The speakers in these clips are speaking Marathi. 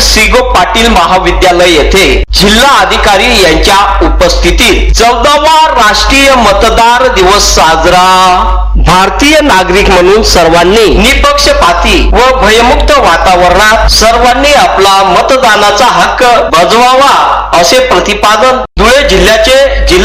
सिगो पाटील महाविद्यालय येथे जिल्हा अधिकारी यांच्या उपस्थितीत चौदावा राष्ट्रीय मतदार दिवस साजरा. भारतीय नागरिक म्हणून सर्वांनी निपक्षपाती व भयमुक्त वातावरणात सर्वांनी आपला मतदानाचा हक्क बजवावा असे प्रतिपादन धुळे जिल्ह्याचे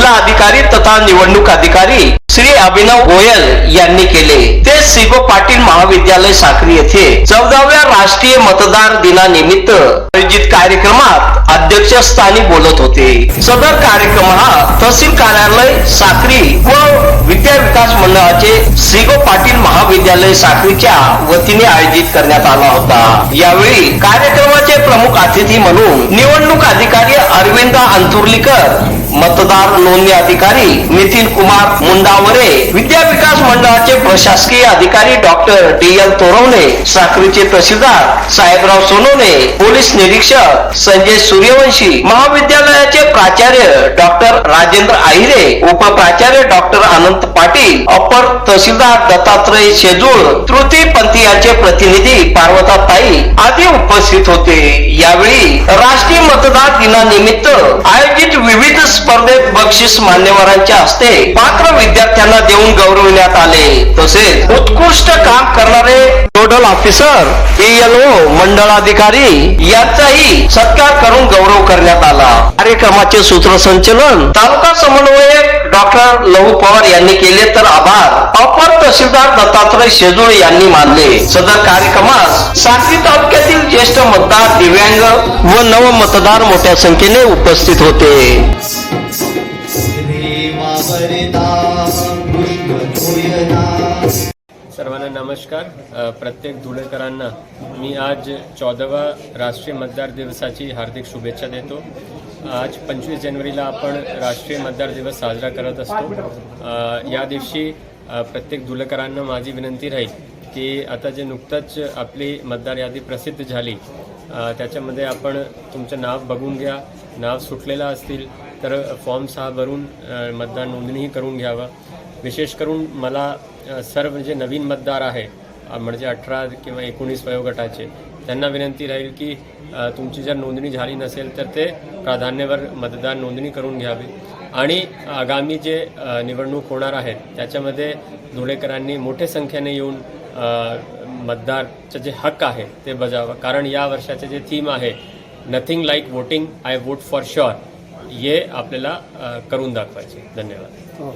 जिल्हा अधिकारी तथा निवडणूक अधिकारी श्री अभिनव गोयल यांनी केले. ते शिव पाटील महाविद्यालय साखरी येथे चौदाव्या राष्ट्रीय मतदार दिनानिमित्त आयोजित कार्यक्रमात अध्यक्षस्थानी बोलत होते. सदर कार्यक्रम हा तहसील कार्यालय साखरी व विद्या विकास मंडळाचे सिगो पाटील महाविद्यालय साखरीच्या वतीने आयोजित करण्यात आला होता. यावेळी कार्यक्रमाचे प्रमुख अतिथी म्हणून निवडणूक अधिकारी अरविंद अंतुर्लीकर मतदार नोंदणी अधिकारी नितीन कुमार मुंडावरे विद्या विकास मंडळाचे प्रशासकीय अधिकारी डॉक्टर डी एल तोरवणे साखरीचे तहसीलदार साहेबराव सोनवणे पोलीस निरीक्षक संजय सूर्यवंशी महाविद्यालयाचे प्राचार्य डॉक्टर राजेंद्र आहिरे उपप्राचार्य डॉक्टर अनंत पाटील अपर तहसीलदार दत्तात्रय शेजूळ तृतीय पंथीयांचे प्रतिनिधी पार्वता ताई आदी उपस्थित होते. यावेळी राष्ट्रीय मतदार दिनानिमित्त आयोजित विविध स्पर्धेत बक्षीस मान्यवरांच्या हस्ते पात्र विद्यार्थ्यांना देऊन गौरविण्यात आले. तसेच उत्कृष्ट काम करणारे नोडल ऑफिसर एएलओ मंडळाधिकारी यांचाही सत्कार करून गौरव करण्यात आला. कार्यक्रमाचे सूत्रसंचलन तालुका समन्वयक डॉक्टर लहू पवार यांनी केले तर आभार. अपर तहसीलदार दत्तात्रय शेजूळ यांनी मानले. सदर कार्यक्रमास सांगली तालुक्यातील ज्येष्ठ मतदार दिव्यांग व नव मतदार मोठ्या संख्येने उपस्थित होते. सर्वांना नमस्कार. प्रत्येक धुळेकरांना मी आज चौदावा राष्ट्रीय मतदार दिवसाची हार्दिक शुभेच्छा देतो. आज पंचवीस जानेवारीला आपण राष्ट्रीय मतदार दिवस साजरा करत असतो. या दिवशी प्रत्येक धुळेकरांना माझी विनंती राहील की आता जे नुकतंच आपली मतदार यादी प्रसिद्ध झाली त्याच्यामध्ये आपण तुमचं नाव बघून घ्या. नाव सुटलेलं असतील तर फॉर्म सहा भरून मतदार नोंदणीही करून घ्यावा. विशेष करून मला सर्व जे नवीन मतदार आहे म्हणजे अठरा किंवा एकोणीस वयोगटाचे त्यांना विनंती राहील की तुमची जर नोंदणी झाली नसेल तर ते प्राधान्यावर मतदार नोंदणी करून घ्यावी. आणि आगामी जे निवडणूक होणार आहेत त्याच्यामध्ये धुळेकरांनी मोठ्या संख्येने येऊन मतदारचं जे हक्क आहे ते बजावं कारण या वर्षाचे जे थीम आहे nothing like voting I vote for sure हे आपल्याला करून दाखवायचे. धन्यवाद. हो.